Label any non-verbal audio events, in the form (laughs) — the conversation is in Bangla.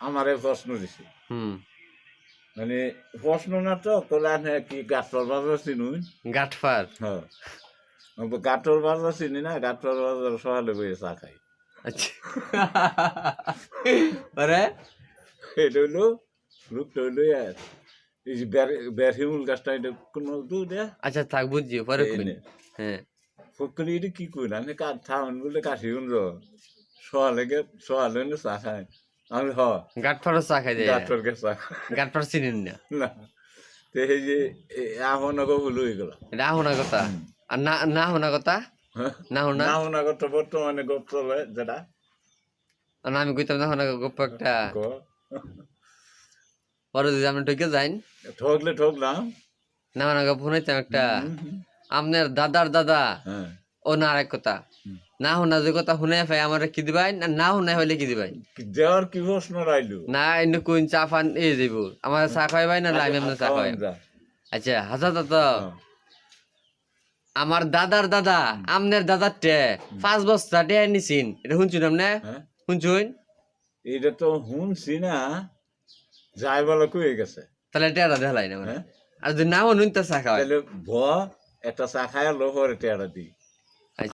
আমারে প্রশ্ন দিছে। মানে প্রশ্ন না তো হে কি গাটর বাজার চিনুন গাঠফার হ্যাঁ। গাটর বাজার চিনি না গাটর বাজার সকালে বইয়ে চা খাই। আচ্ছা। (laughs) এটা হইল লোকটা হইল এই যে বের হিমুল গাছটা এটা কোন আচ্ছা থাক বুঝছি পরে হ্যাঁ। ফকরি এটা কি কই না আমি কাঠ থাউন বলে কাঠি উন র। সকালে গে সকালে না চা খাই আমি হ। গাঠফারও চা খাই দেয়। গাটর গে চা। গাঠফার চিনেন না? না। তো এই যে এখন ভুল হয়ে গেল। এটা আহনা কথা আর না না হোনা কথা না হোনা না শোনা কথা বর্তমানে গপ চলে যেটা? আর না আমি কইতাম না হোনা গপ্প একটা পরে যদি আপনি ঢুকে যাইন ঠকলে ঠকলাম না হোনা গপ্প একটা আপনার দাদার দাদা। হ্যাঁ। ও না আরেক কথা। না হোনা যে কথা পাই আমার কি দিবাই? না না শুনাই হইলে কি দিবাই? দেওয়ার কি প্রশ্ন রাইলো? না এনে কোন চা ফান এ দিব আমার চা খাই ভাই না না আমি আপনার চা খাই আচ্ছা হাজা দাদা আমার দাদার দাদা আমনের দাদার টে পাঁচ বস্তা টে নিছিন। এটা শুনছুন আপনি হ্যাঁ। শুনছুন? এটা তো শুনছি না। যাই বলে কয়ে গেছে। তাহলে টেরা দেখালাই না আর যদি না শুনুন তা চা খাওয়াই তাহলে ভ একটা চা খায় লো পরে টেয়ারা দিই